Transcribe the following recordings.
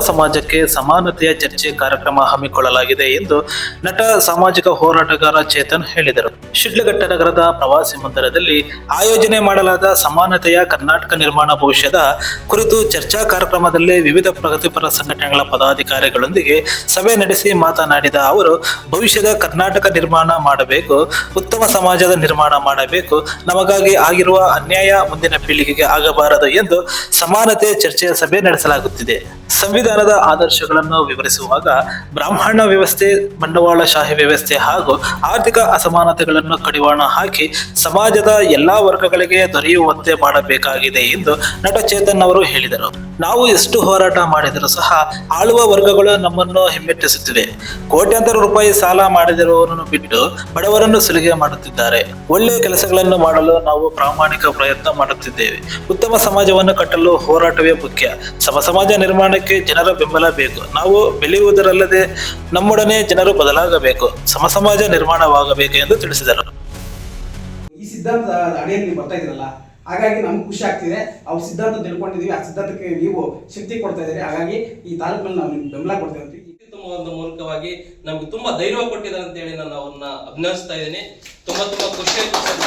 ಸಮಾಜಕ್ಕೆ ಸಮಾನತೆಯ ಚರ್ಚೆ ಕಾರ್ಯಕ್ರಮ ಹಮ್ಮಿಕೊಳ್ಳಲಾಗಿದೆ ಎಂದು ನಟ ಸಾಮಾಜಿಕ ಹೋರಾಟಗಾರ ಚೇತನ್ ಹೇಳಿದರು. ಶಿಡ್ಲಘಟ್ಟ ನಗರದ ಪ್ರವಾಸಿ ಮಂದಿರದಲ್ಲಿ ಆಯೋಜನೆ ಮಾಡಲಾದ ಸಮಾನತೆಯ ಕರ್ನಾಟಕ ನಿರ್ಮಾಣ ಭವಿಷ್ಯದ ಕುರಿತು ಚರ್ಚಾ ಕಾರ್ಯಕ್ರಮದಲ್ಲಿ ವಿವಿಧ ಪ್ರಗತಿಪರ ಸಂಘಟನೆಗಳ ಪದಾಧಿಕಾರಿಗಳೊಂದಿಗೆ ಸಭೆ ನಡೆಸಿ ಮಾತನಾಡಿದ ಅವರು, ಭವಿಷ್ಯದ ಕರ್ನಾಟಕ ನಿರ್ಮಾಣ ಮಾಡಬೇಕು, ಉತ್ತಮ ಸಮಾಜದ ನಿರ್ಮಾಣ ಮಾಡಬೇಕು, ನಮಗಾಗಿ ಆಗಿರುವ ಅನ್ಯಾಯ ಮುಂದಿನ ಪೀಳಿಗೆಗೆ ಆಗಬಾರದು ಎಂದು ಸಮಾನತೆ ಚರ್ಚೆಯ ಸಭೆ ನಡೆಸಲಾಗುತ್ತಿದೆ. ಸಂವಿಧಾನದ ಆದರ್ಶಗಳನ್ನು ವಿವರಿಸುವಾಗ ಬ್ರಾಹ್ಮಣ ವ್ಯವಸ್ಥೆ ಬಂಡವಾಳಶಾಹಿ ವ್ಯವಸ್ಥೆ ಹಾಗೂ ಆರ್ಥಿಕ ಅಸಮಾನತೆಗಳನ್ನು ಕಡಿವಾಣ ಹಾಕಿ ಸಮಾಜದ ಎಲ್ಲಾ ವರ್ಗಗಳಿಗೆ ದೊರೆಯುವಂತೆ ಮಾಡಬೇಕಾಗಿದೆ ಎಂದು ನಟ ಚೇತನ್ ಅವರು ಹೇಳಿದರು. ನಾವು ಎಷ್ಟು ಹೋರಾಟ ಮಾಡಿದರೂ ಸಹ ಆಳುವ ವರ್ಗಗಳು ನಮ್ಮನ್ನು ಹಿಮ್ಮೆಟ್ಟಿಸುತ್ತಿವೆ. ಕೋಟ್ಯಾಂತರ ರೂಪಾಯಿ ಸಾಲ ಮಾಡಿದಿರುವವರನ್ನು ಬಿಟ್ಟು ಬಡವರನ್ನು ಸುಲಿಗೆ ಮಾಡುತ್ತಿದ್ದಾರೆ. ಒಳ್ಳೆಯ ಕೆಲಸಗಳನ್ನು ಮಾಡಲು ನಾವು ಪ್ರಾಮಾಣಿಕ ಪ್ರಯತ್ನ ಮಾಡುತ್ತಿದ್ದೇವೆ. ಉತ್ತಮ ಸಮಾಜವನ್ನು ಕಟ್ಟಲು ಹೋರಾಟವೇ ಮುಖ್ಯ. ಸಮ ಸಮಾಜ ನಿರ್ಮಾಣಕ್ಕೆ ಜನರ ಬೆಂಬಲ ಬೇಕು. ನಾವು ಬೆಳೆಯುವುದರಲ್ಲದೆ ನಮ್ಮೊಡನೆ ಜನರು ಬದಲಾಗಬೇಕು. ಸಮ ಸಮಾಜ ನಿರ್ಮಾಣವಾಗಬೇಕು ಎಂದು ತಿಳಿಸಿದರು. ಈ ಸಿದ್ಧಾಂತ ಅಡಿಯಲ್ಲಿ ಬರ್ತಾ ಇದ್ರಲ್ಲ? ಹಾಗಾಗಿ ನಮ್ಗೆ ಖುಷಿ ಆಗ್ತಿದೆ. ಅವ್ರ ಸಿದ್ಧಾಂತ ತಿಳ್ಕೊಂಡಿದ್ದೀವಿ ಆ ಸಿದ್ಧಾಂತಕ್ಕೆ ನೀವು ಶಕ್ತಿ ಕೊಡ್ತಾ ಇದ್ದೀರಿ. ಹಾಗಾಗಿ ಈ ತಾಲೂಕಲ್ಲಿ ನಾವು ನಿಮ್ಗೆ ಬೆಂಬಲ ಕೊಡ್ತಾ ಇರ್ತೀವಿ ಒಂದು ಮೂಲಕವಾಗಿ ನಮ್ಗೆ ತುಂಬಾ ಧೈರ್ಯ ಕೊಟ್ಟಿದ್ದಾರೆ ಅಂತ ಹೇಳಿ ನಾನು ಅವ್ರನ್ನ ಅಭಿನಂದಿಸ್ತಾ ಇದ್ದೀನಿ. ತುಂಬಾ ತುಂಬಾ ಖುಷಿ ಆಯ್ತು ಸರ್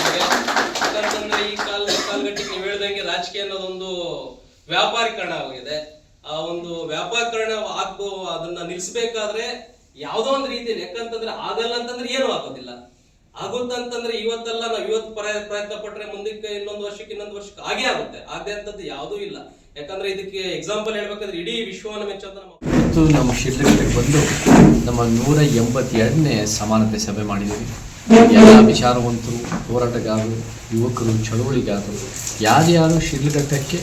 ಯಾಕಂತಂದ್ರೆ ಈ ಕಾಲ ಕಾಲಘಟ್ಟಕ್ಕೆ ನೀವು ಹೇಳ್ದಂಗೆ ರಾಜಕೀಯ ಅನ್ನೋದೊಂದು ವ್ಯಾಪಾರೀಕರಣ ಆಗಿದೆ. ಆ ಒಂದು ವ್ಯಾಪಾರೀಕರಣ ಆಗ್ಬೋ ಅದನ್ನ ನಿಲ್ಸ್ಬೇಕಾದ್ರೆ ಯಾವುದೋ ಒಂದು ರೀತಿಯಲ್ಲಿ. ಯಾಕಂತಂದ್ರೆ ಆಗಲ್ಲ ಅಂತಂದ್ರೆ ಏನೂ ಆಗೋದಿಲ್ಲ. ಆಗುತ್ತಂತಂದ್ರೆ ಇವತ್ತಲ್ಲ ನಾವು ಇವತ್ತು ಪ್ರಯ- ಪ್ರಯತ್ನ ಪಟ್ರೆ ಮುಂದಕ್ಕೆ ಇನ್ನೊಂದು ವರ್ಷಕ್ಕೆ ಇನ್ನೊಂದು ವರ್ಷಕ್ಕೆ ಆಗೇ ಆಗುತ್ತೆ. ಆಗದೆ ಅಂತದ್ದು ಯಾವುದೂ ಇಲ್ಲ. ಯಾಕಂದ್ರೆ ಇದಕ್ಕೆ ಎಕ್ಸಾಂಪಲ್ ಹೇಳ್ಬೇಕಂದ್ರೆ ಇಡೀ ವಿಶ್ವವನ್ನು ಮೆಚ್ಚಂತ ನಮ್ಮ ಇವತ್ತು ನಮ್ಮ ಬಂದು ನಮ್ಮ ನೂರ ಎಂಬತ್ತೆರಡನೇ ಸಮಾನತೆ ಸಭೆ ಮಾಡಿದ್ದೀವಿ. ಎಲ್ಲ ವಿಚಾರವಂತರು, ಹೋರಾಟಗಾರರು, ಯುವಕರು, ಚಳುವಳಿಗಾರರು, ಯಾರ್ಯಾರು ಶಿಡ್ಲಘಟ್ಟಕ್ಕೆ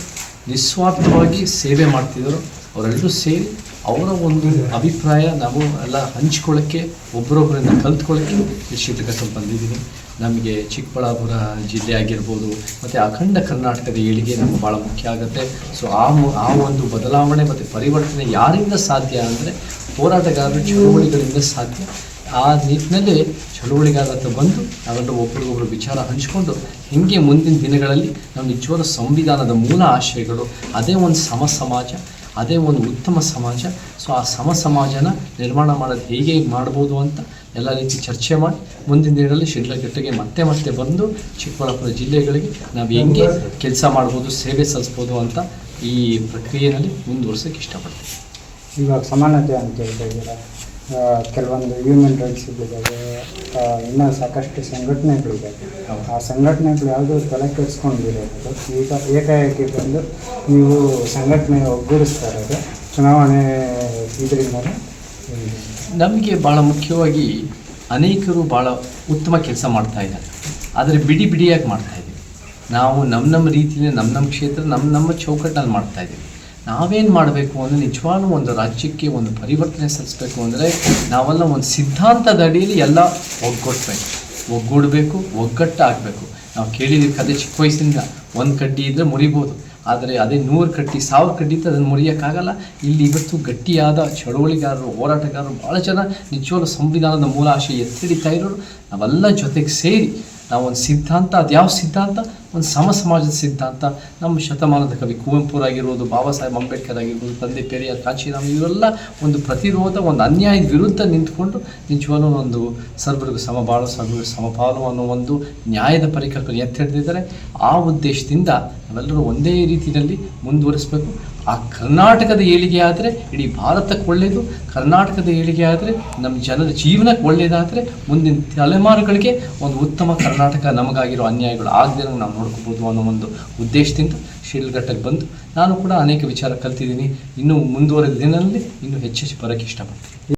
ನಿಸ್ವಾರ್ಥವಾಗಿ ಸೇವೆ ಮಾಡ್ತಿದ್ರು ಅವರೆಲ್ಲರೂ ಸೇರಿ ಅವರ ಒಂದು ಅಭಿಪ್ರಾಯ ನಾವು ಎಲ್ಲ ಹಂಚ್ಕೊಳ್ಳೋಕ್ಕೆ ಒಬ್ಬರೊಬ್ಬರಿಂದ ಕಲ್ತ್ಕೊಳ್ಳೋಕ್ಕೆ ಶಿಡ್ಲಘಟ್ಟಕ್ಕೆ ಬಂದಿದ್ದೀನಿ. ನಮಗೆ ಚಿಕ್ಕಬಳ್ಳಾಪುರ ಜಿಲ್ಲೆ ಆಗಿರ್ಬೋದು, ಮತ್ತು ಅಖಂಡ ಕರ್ನಾಟಕದ ಏಳಿಗೆ ನಮಗೆ ಭಾಳ ಮುಖ್ಯ ಆಗುತ್ತೆ. ಸೊ ಆ ಆ ಒಂದು ಬದಲಾವಣೆ ಮತ್ತು ಪರಿವರ್ತನೆ ಯಾರಿಂದ ಸಾಧ್ಯ ಅಂದರೆ ಹೋರಾಟಗಾರರು ಚಳುವಳಿಗಳಿಂದ ಸಾಧ್ಯ. ಆ ನಿಟ್ಟಿನಲ್ಲಿ ಚಳುವಳಿಗಾರ ಬಂದು ಅದನ್ನು ಒಬ್ಬರಿಗೊಬ್ಬರು ವಿಚಾರ ಹಂಚಿಕೊಂಡು ಹೀಗೆ ಮುಂದಿನ ದಿನಗಳಲ್ಲಿ ನಾವು ನಿಜವಾದ ಸಂವಿಧಾನದ ಮೂಲ ಆಶಯಗಳು, ಅದೇ ಒಂದು ಸಮ ಸಮಾಜ ಅದೇ ಒಂದು ಉತ್ತಮ ಸಮಾಜ. ಸೊ ಆ ಸಮ ಸಮಾಜನ ನಿರ್ಮಾಣ ಮಾಡೋದು ಹೇಗೆ ಮಾಡ್ಬೋದು ಅಂತ ಎಲ್ಲ ರೀತಿ ಚರ್ಚೆ ಮಾಡಿ ಮುಂದಿನ ದಿನಗಳಲ್ಲಿ ಶಿಡ್ಲಘಟ್ಟಗೆ ಮತ್ತೆ ಮತ್ತೆ ಬಂದು ಚಿಕ್ಕಬಳ್ಳಾಪುರ ಜಿಲ್ಲೆಗಳಿಗೆ ನಾವು ಹೆಂಗೆ ಕೆಲಸ ಮಾಡ್ಬೋದು, ಸೇವೆ ಸಲ್ಲಿಸ್ಬೋದು ಅಂತ ಈ ಪ್ರಕ್ರಿಯೆಯಲ್ಲಿ ಮುಂದುವರ್ಸೋಕ್ಕೆ ಇಷ್ಟಪಡ್ತೀನಿ. ಇವಾಗ ಸಮಾನತೆ ಅಂತ ಹೇಳ್ತಾ ಇದ್ದೀರಾ? ಕೆಲವೊಂದು ಹ್ಯೂಮನ್ ರೈಟ್ಸ್ ಆ, ಇನ್ನೂ ಸಾಕಷ್ಟು ಸಂಘಟನೆಗಳಿದ್ದಾವೆ ಆ ಸಂಘಟನೆಗಳು ಯಾವುದೂ ತಲೆ ಕೆಡಿಸ್ಕೊಂಡಿರೋದು. ಈಗ ಏಕಾಏಕಿ ಬಂದು ನೀವು ಸಂಘಟನೆ ಒಗ್ಗೂಡಿಸ್ತಾ ಇರೋದು ಚುನಾವಣೆ ಇದರಿಂದ ನಮಗೆ ಭಾಳ ಮುಖ್ಯವಾಗಿ ಅನೇಕರು ಭಾಳ ಉತ್ತಮ ಕೆಲಸ ಮಾಡ್ತಾ ಇದ್ದಾರೆ. ಆದರೆ ಬಿಡಿ ಬಿಡಿಯಾಗಿ ಮಾಡ್ತಾ ಇದ್ದೀವಿ. ನಾವು ನಮ್ಮ ನಮ್ಮ ರೀತಿಯಲ್ಲಿ ನಮ್ಮ ನಮ್ಮ ಕ್ಷೇತ್ರ ನಮ್ಮ ನಮ್ಮ ಚೌಕಟ್ಟಲ್ಲಿ ಮಾಡ್ತಾ ಇದ್ದೀವಿ. ನಾವೇನು ಮಾಡಬೇಕು ಅಂದರೆ ನಿಜವಾಗ್ಲೂ ಒಂದು ರಾಜ್ಯಕ್ಕೆ ಒಂದು ಪರಿವರ್ತನೆ ಸಲ್ಲಿಸಬೇಕು ಅಂದರೆ ನಾವೆಲ್ಲ ಒಂದು ಸಿದ್ಧಾಂತದ ಅಡಿಯಲ್ಲಿ ಎಲ್ಲ ಒಗ್ಗೂಡ್ಬೇಕು ಒಗ್ಗೂಡಬೇಕು, ಒಗ್ಗಟ್ಟಾಗಬೇಕು. ನಾವು ಕೇಳಿದ್ದೀವಿ ಕತೆ ಚಿಕ್ಕ ವಯಸ್ಸಿನಿಂದ ಒಂದು ಕಡ್ಡಿ ಇದ್ದರೆ ಮುರಿಬೋದು. ಆದರೆ ಅದೇ ನೂರು ಕಟ್ಟಿ ಸಾವಿರ ಕಡ್ಡಿ ಇತ್ತು ಅದನ್ನು ಮುರಿಯೋಕ್ಕಾಗಲ್ಲ. ಇಲ್ಲಿ ಇವತ್ತು ಗಟ್ಟಿಯಾದ ಚಳುವಳಿಗಾರರು, ಹೋರಾಟಗಾರರು ಭಾಳ ಜನ ನಿಜವಾಗ್ಲೂ ಸಂವಿಧಾನದ ಮೂಲ ಆಶಯ ಎತ್ತಿಡಿತಾ ಇರೋರು. ನಾವೆಲ್ಲ ಜೊತೆಗೆ ಸೇರಿ ನಾವು ಒಂದು ಸಿದ್ಧಾಂತ, ಅದು ಯಾವ ಸಿದ್ಧಾಂತ? ಒಂದು ಸಮ ಸಮಾಜದ ಸಿದ್ಧಾಂತ. ನಮ್ಮ ಶತಮಾನದ ಕವಿ ಕುವೆಂಪುರಾಗಿರ್ಬೋದು ಬಾಬಾ ಸಾಹೇಬ್ ಅಂಬೇಡ್ಕರ್ ಆಗಿರ್ಬೋದು, ತಂದೆ ಪೆರಿಯಾರ್, ಕಾಂಚೀರಾಮ್ ಇವರೆಲ್ಲ ಒಂದು ಪ್ರತಿರೋಧ, ಒಂದು ಅನ್ಯಾಯದ ವಿರುದ್ಧ ನಿಂತ್ಕೊಂಡು ನಿಜವಾಗ್ಲೂ ಒಂದು ಸರ್ವರಿಗೂ ಸಮಬಾಳ ಸರ್ವರಿಗೂ ಸಮಪಾಲು ಅನ್ನೋ ಒಂದು ನ್ಯಾಯದ ಪರಿಕಲ್ಪನೆ ಎತ್ತಿ ಹಿಡಿದಿದ್ದಾರೆ ಆ ಉದ್ದೇಶದಿಂದ ನಾವೆಲ್ಲರೂ ಒಂದೇ ರೀತಿಯಲ್ಲಿ ಮುಂದುವರಿಸಬೇಕು. ಆ ಕರ್ನಾಟಕದ ಏಳಿಗೆ ಆದರೆ ಇಡೀ ಭಾರತಕ್ಕೆ ಒಳ್ಳೆಯದು ಕರ್ನಾಟಕದ ಏಳಿಗೆ ಆದರೆ ನಮ್ಮ ಜನರ ಜೀವನಕ್ಕೆ ಒಳ್ಳೆಯದಾದರೆ ಮುಂದಿನ ತಲೆಮಾರುಗಳಿಗೆ ಒಂದು ಉತ್ತಮ ಕರ್ನಾಟಕ ನಮಗಾಗಿರೋ ಅನ್ಯಾಯಗಳು ಆಗದೆ ನಾವು ನೋಡ್ಕೋಬೋದು ಅನ್ನೋ ಒಂದು ಉದ್ದೇಶದಿಂದ ಶಿಡ್ಲಘಟ್ಟಕ್ಕೆ ಬಂದು ನಾನು ಕೂಡ ಅನೇಕ ವಿಚಾರ ಕಲ್ತಿದ್ದೀನಿ. ಇನ್ನೂ ಮುಂದುವರೆದ ದಿನದಲ್ಲಿ ಇನ್ನೂ ಹೆಚ್ಚೆಚ್ಚು ಬರೋಕ್ಕೆ ಇಷ್ಟಪಡ್ತೀನಿ.